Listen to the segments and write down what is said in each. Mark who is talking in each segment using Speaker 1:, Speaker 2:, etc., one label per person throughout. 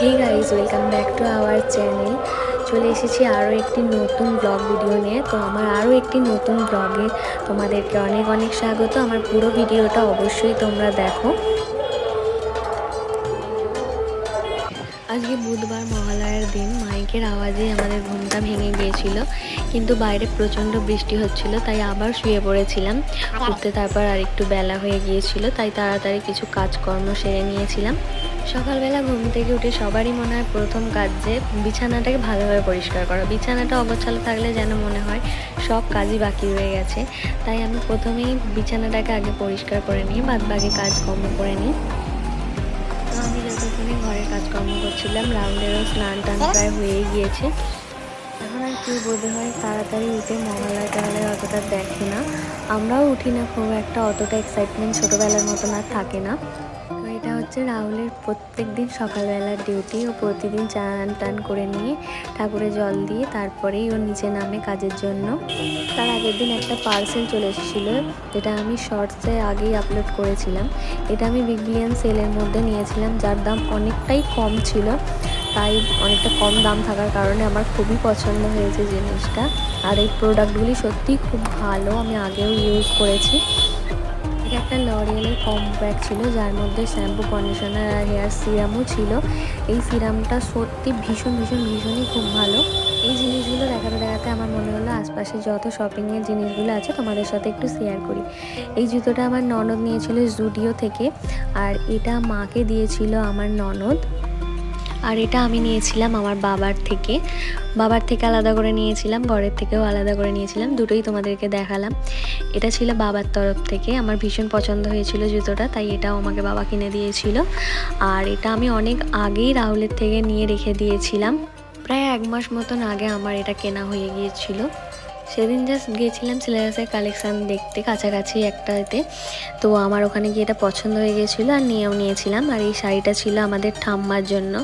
Speaker 1: Hey guys welcome back to our channel চলে এসেছি আরও একটি নতুন ব্লগ ভিডিও নিয়ে। তো আমার আরও একটি নতুন ব্লগে তোমাদেরকে অনেক অনেক স্বাগত। আমার পুরো ভিডিওটা অবশ্যই তোমরা দেখো। আজকে বুধবার মহালয়ার দিন, মাইকের আওয়াজে আমাদের ঘুমটা ভেঙে গিয়েছিল। কিন্তু বাইরে প্রচণ্ড বৃষ্টি হচ্ছিল, তাই আবার শুয়ে পড়েছিলাম। উঠতে তারপর আর একটু বেলা হয়ে গিয়েছিল, তাই তাড়াতাড়ি কিছু কাজকর্ম সেরে নিয়েছিলাম। সকালবেলা ঘুম থেকে উঠে সবারই মনে হয় প্রথম কাজ যে, বিছানাটাকে ভালোভাবে পরিষ্কার করা। বিছানাটা অগোছালো থাকলে যেন মনে হয় সব কাজই বাকি রয়ে গেছে। তাই আমি প্রথমেই বিছানাটাকে আগে পরিষ্কার করে নিই বাদ বাকি কাজকর্ম করে নিই। করছিলাম রাউন্ডেরও স্নান টান প্রায় হয়ে গিয়েছে। এখন আর কি বোধ হয় তাড়াতাড়ি উঠে মহালয় তাহলে অতটা দেখে না। আমরাও উঠি না খুব একটা অতটা এক্সাইটমেন্ট ছোটোবেলার মতন আর থাকে না। হচ্ছে রাহুলের প্রত্যেক দিন সকালবেলার ডিউটি ও প্রতিদিন চান টান করে নিয়ে ঠাকুরে জল দিয়ে তারপরেই ও নিচে নামে কাজের জন্য। তার আগের দিন একটা পার্সেল চলে এসেছিল, যেটা আমি শর্টসে আগেই আপলোড করেছিলাম। এটা আমি বিগ বিলিয়ন সেলের মধ্যে নিয়েছিলাম, যার দাম অনেকটাই কম ছিল। তাই অনেকটা কম দাম থাকার কারণে আমার খুবই পছন্দ হয়েছে জিনিসটা। আর এই প্রোডাক্টগুলি সত্যিই খুব ভালো, আমি আগেও ইউজ করেছি। একটা লরিয়ালের কম্প্যাক্ট ছিল, যার মধ্যে শ্যাম্পু কন্ডিশনার আর হেয়ার সিরামও ছিল। এই সিরামটা সত্যি ভীষণ ভীষণ, ভীষণই খুব ভালো। এই জিনিসগুলো দেখাতে দেখাতে আমার মনে হলো আশপাশে যত শপিংয়ের জিনিসগুলো আছে তোমাদের সাথে একটু শেয়ার করি। এই জুতোটা আমার ননদ নিয়েছিল জুডিও থেকে, আর এটা মাকে দিয়েছিল আমার ননদ। আর এটা আমি নিয়েছিলাম আমার বাবার থেকে। বাবার থেকে আলাদা করে নিয়েছিলাম, ঘরের থেকেও আলাদা করে নিয়েছিলাম। দুটোই তোমাদেরকে দেখালাম। এটা ছিল বাবার তরফ থেকে। আমার ভীষণ পছন্দ হয়েছিল জুতোটা, তাই এটাও আমাকে বাবা কিনে দিয়েছিল। আর এটা আমি অনেক আগেই রাহুলের থেকে নিয়ে রেখে দিয়েছিলাম। প্রায় এক মাস মতন আগে আমার এটা কেনা হয়ে গিয়েছিল। সেদিন জাস্ট গিয়েছিলাম সিলেবাসের কালেকশান দেখতে, কাছাকাছি একটাতে। তো আমার ওখানে গিয়ে এটা পছন্দ হয়ে গিয়েছিল আর নিয়েও নিয়েছিলাম। আর এই শাড়িটা ছিল আমাদের ঠাম্মার জন্য।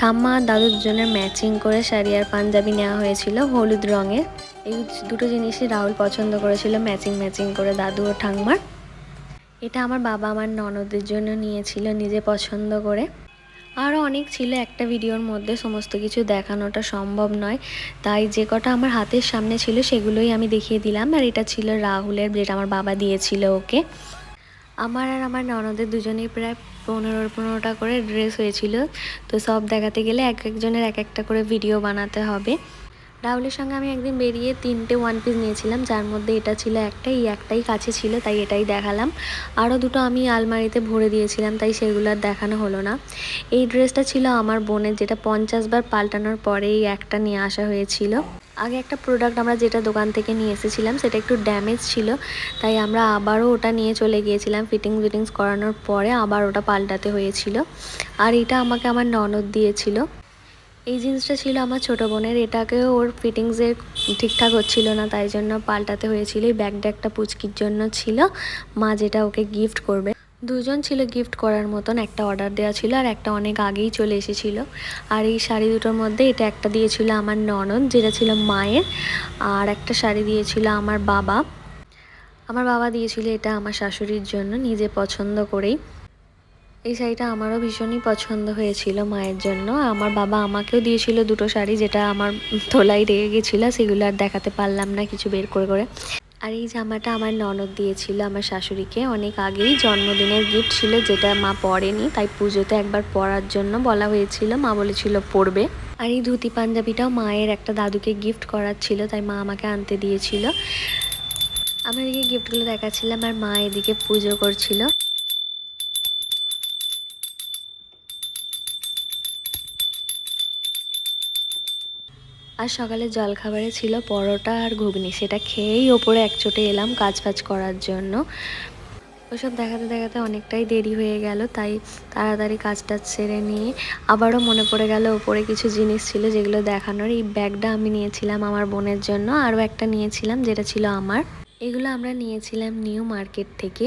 Speaker 1: ঠাম্মা আর দাদুর জন্য ম্যাচিং করে শাড়ি আর পাঞ্জাবি নেওয়া হয়েছিল হলুদ রঙের। এই দুটো জিনিসই রাহুল পছন্দ করেছিল ম্যাচিং ম্যাচিং করে দাদু ও ঠাম্মার। এটা আমার বাবা আমার ননদের জন্য নিয়েছিল নিজে পছন্দ করে। আরও অনেক ছিল একটা ভিডিওর মধ্যে, সমস্ত কিছু দেখানোটা সম্ভব নয়। তাই যে কটা আমার হাতের সামনে ছিল সেগুলোই আমি দেখিয়ে দিলাম। আর এটা ছিল রাহুলের, যেটা আমার বাবা দিয়েছিল ওকে। আমার আর আমার ননদের দুজনেই প্রায় পনেরো, পনেরোটা করে ড্রেস হয়েছিল। তো সব দেখাতে গেলে এক একজনের এক একটা করে ভিডিও বানাতে হবে। রাহুলের সঙ্গে আমি একদিন বেরিয়ে তিনটে ওয়ান পিস নিয়েছিলাম, যার মধ্যে এটা ছিল একটা, এই একটাই কাছে ছিল, তাই এটাই দেখালাম। আরও দুটো আমি আলমারিতে ভরে দিয়েছিলাম, তাই সেগুলো আর দেখানো হলো না। এই ড্রেসটা ছিল আমার বোনের, যেটা পঞ্চাশ বার পাল্টানোর পরে এই একটা নিয়ে আসা হয়েছিল। আগে একটা প্রোডাক্ট আমরা যেটা দোকান থেকে নিয়ে এসেছিলাম, সেটা একটু ড্যামেজ ছিল, তাই আমরা আবারও ওটা নিয়ে চলে গিয়েছিলাম ফিটিংস ফিটিংস করানোর পরে আবার ওটা পাল্টাতে হয়েছিল। আর এটা আমাকে আমার ননদ দিয়েছিল। এই জিন্সটা ছিল আমার ছোটো বোনের। এটাকেও ওর ফিটিংসের ঠিকঠাক হচ্ছিল না, তাই জন্য পাল্টাতে হয়েছিল। এই ব্যাগটা একটা পুচকির জন্য ছিল। মা যেটা ওকে গিফট করবে। দুজন ছিল গিফট করার মতন, একটা অর্ডার দেওয়া ছিল আর একটা অনেক আগেই চলে এসেছিল। আর এই শাড়ি দুটোর মধ্যে এটা একটা দিয়েছিল আমার ননদ, যেটা ছিল মায়ের। আর একটা শাড়ি দিয়েছিল আমার বাবা। আমার বাবা দিয়েছিল এটা আমার শাশুড়ির জন্য, নিজে পছন্দ করেই। এই শাড়িটা আমারও ভীষণই পছন্দ হয়েছিল মায়ের জন্য। আমার বাবা আমাকেও দিয়েছিল দুটো শাড়ি যেটা আমার তোলাই রেগে গেছিল, সেগুলো আর দেখাতে পারলাম না কিছু বের করে করে। আর এই জামাটা আমার ননদ দিয়েছিল আমার শাশুড়িকে। অনেক আগেই জন্মদিনের গিফট ছিল যেটা মা পরেনি, তাই পুজোতে একবার পরার জন্য বলা হয়েছিল, মা বলেছিল পরবে। আর এই ধুতি পাঞ্জাবিটাও মায়ের একটা দাদুকে গিফট করার ছিল, তাই মা আমাকে আনতে দিয়েছিল। আমার এদিকে গিফটগুলো দেখাচ্ছিলাম আর মা এদিকে পুজো করছিল। আর সকালে জলখাবারে ছিল পরোটা আর ঘুগনি। সেটা খেয়েই ওপরে এক চোটে এলাম কাজ ফাজ করার জন্য। ওসব দেখাতে দেখাতে অনেকটাই দেরি হয়ে গেল, তাই তাড়াতাড়ি কাজ টাজ সেরে নিয়ে আবারও মনে পড়ে গেল ওপরে কিছু জিনিস ছিল যেগুলো দেখানোর। এই ব্যাগটা আমি নিয়েছিলাম আমার বোনের জন্য, আরও একটা নিয়েছিলাম যেটা ছিল আমার। এগুলো আমরা নিয়েছিলাম নিউ মার্কেট থেকে।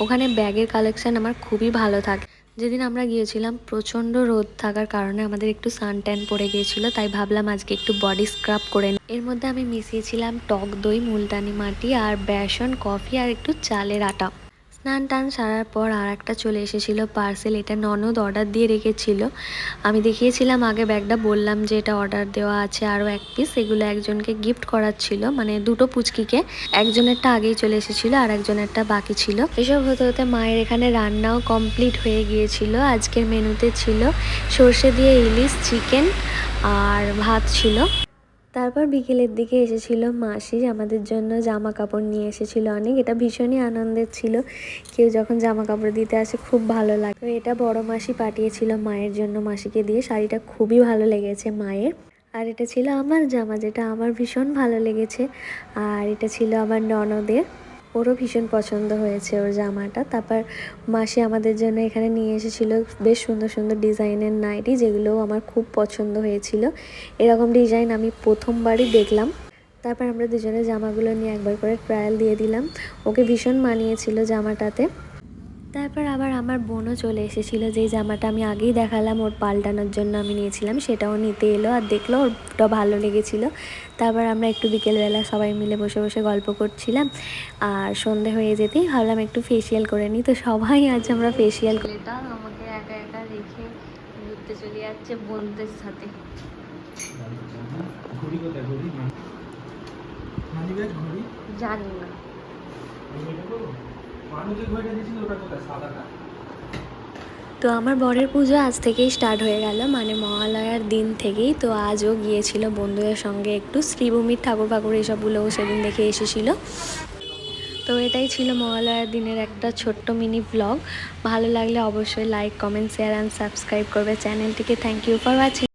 Speaker 1: ওখানে ব্যাগের কালেকশান আমার খুবই ভালো থাকে। যেদিন আমরা গিয়েছিলাম, প্রচণ্ড রোদ থাকার কারণে আমাদের একটু সান ট্যান পড়ে গিয়েছিল, তাই ভাবলাম আজকে একটু বডি স্ক্রাব করে এর মধ্যে আমি মিশিয়েছিলাম টক দই, মুলতানি মাটি আর বেসন, কফি আর একটু চালের আটা। স্নান টান সারার পর আর একটা চলে এসেছিল পার্সেল। এটা ননদ অর্ডার দিয়ে রেখেছিল। আমি দেখিয়েছিলাম আগে ব্যাগটা, বললাম যে এটা অর্ডার দেওয়া আছে আরও এক পিস এগুলো একজনকে গিফট করার ছিল মানে দুটো পুচকিকে। একজনেরটা আগেই চলে এসেছিল আর একজনেরটা বাকি ছিল। এসব হতে হতে মায়ের এখানে রান্নাও কমপ্লিট হয়ে গিয়েছিল। আজকের মেনুতে ছিল সর্ষে দিয়ে ইলিশ, চিকেন আর ভাত ছিল। তারপর বিকেলের দিকে এসেছিল মাসি, আমাদের জন্য জামা কাপড় নিয়ে এসেছিল অনেক। এটা ভীষণই আনন্দের ছিল। কেউ যখন জামা কাপড় দিতে আসে, খুব ভালো লাগে। এটা বড় মাসি পাঠিয়েছিল মায়ের জন্য মাসিকে দিয়ে। শাড়িটা খুবই ভালো লেগেছে মায়ের। আর এটা ছিল আমার জামা, যেটা আমার ভীষণ ভালো লেগেছে। আর এটা ছিল আমার ননদের। ওরও ভীষণ পছন্দ হয়েছে ওর জামাটা। তারপর মাসি আমাদের জন্য এখানে নিয়ে এসেছিল বেশ সুন্দর সুন্দর ডিজাইনের নাইটি যেগুলো আমার খুব পছন্দ হয়েছিল। এরকম ডিজাইন আমি প্রথমবারই দেখলাম। তারপর আমরা দুজনে জামাগুলো নিয়ে একবার করে ট্রায়াল দিয়ে দিলাম। ওকে ভীষণ মানিয়েছিল জামাটাতে। তারপর আবার আমার বোনও চলে এসেছিল যেই জামাটা আমি আগেই দেখালাম ওর পাল্টানোর জন্য আমি নিয়েছিলাম সেটাও নিতে এলো আর দেখল ওরটা ভালো লেগেছিল। তারপর আমরা একটু বিকেলবেলা সবাই মিলে বসে বসে গল্প করছিলাম আর সন্ধে হয়ে যেতেই ভাবলাম একটু ফেসিয়াল করে নিই তো সবাই আজ আমরা ফেসিয়াল করে এটা আমাকে একা একা রেখে ঘুরতে চলে যাচ্ছে বোনদের সাথে।
Speaker 2: মানি
Speaker 1: জানি না। তো আমার বরের পুজো আজ থেকেই স্টার্ট হয়ে গেল মানে মহালয়ার দিন থেকেই। তো আজও গিয়েছিল বন্ধুদের সঙ্গে একটু, শ্রীভূমির ঠাকুর ফাকুর এসবগুলোও সেদিন দেখে এসেছিল। তো এটাই ছিল মহালয়ার দিনের একটা ছোট্ট মিনি ব্লগ ভালো লাগলে অবশ্যই like comment share and subscribe করবে চ্যানেলটিকে। Thank you for watching